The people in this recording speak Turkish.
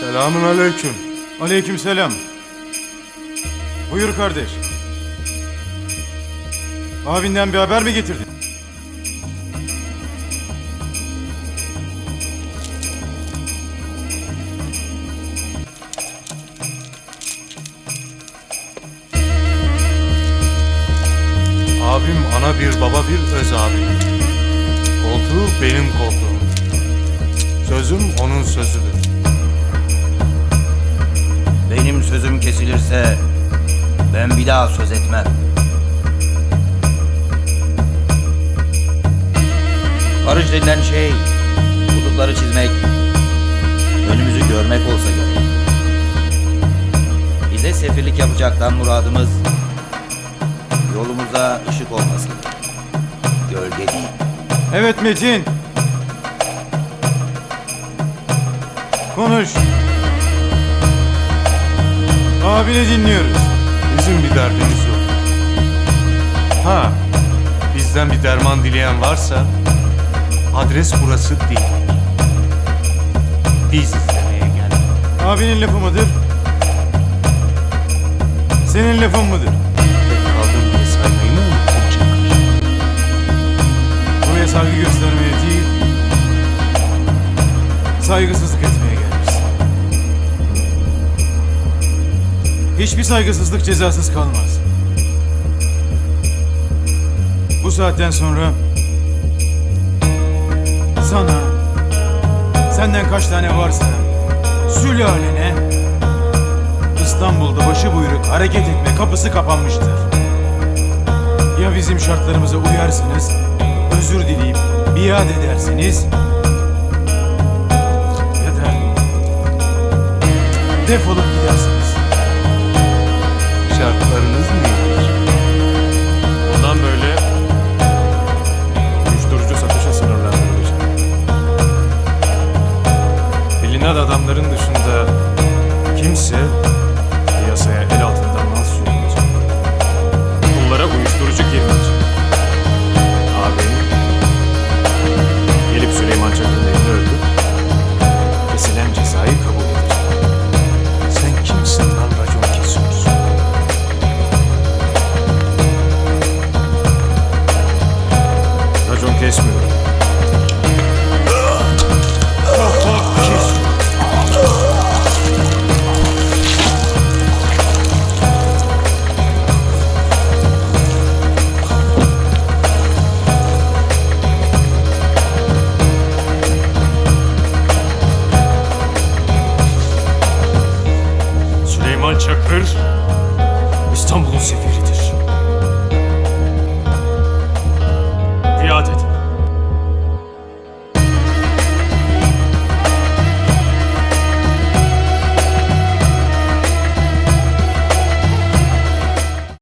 Selamun aleyküm. Aleykümselam. Buyur kardeş. Abinden bir haber mi getirdin? Abim ana bir baba bir öz abi. Koltuğu benim koltuğum. Sözüm onun sözüdür. Benim sözüm kesilirse ben bir daha söz etmem. Barış denilen şey kutupları çizmek, önümüzü görmek olsa gerek. Bize sefirlik yapacaktan muradımız yolumuza ışık olmasıdır. Gölge değil. Evet Metin. Konuş. Abini dinliyoruz. Bizim bir derdimiz yok. Ha, bizden bir derman dileyen varsa adres burası değil. Biz istemeye geldik. Abinin lafı mıdır? Senin lafın mıdır? Kaldığım diye saymayı mı unuttun Çakır? Buraya saygı göstermeye değil, saygısızlık etmeye Hiçbir saygısızlık cezasız kalmaz. Bu saatten sonra sana, senden kaç tane varsa sülalene İstanbul'da başı buyruk hareket etme kapısı kapanmıştır. Ya bizim şartlarımıza uyarsınız, özür dileyip biat edersiniz ya da defolup gidersiniz. said Süleyman Çakır İstanbul'un sefiridir.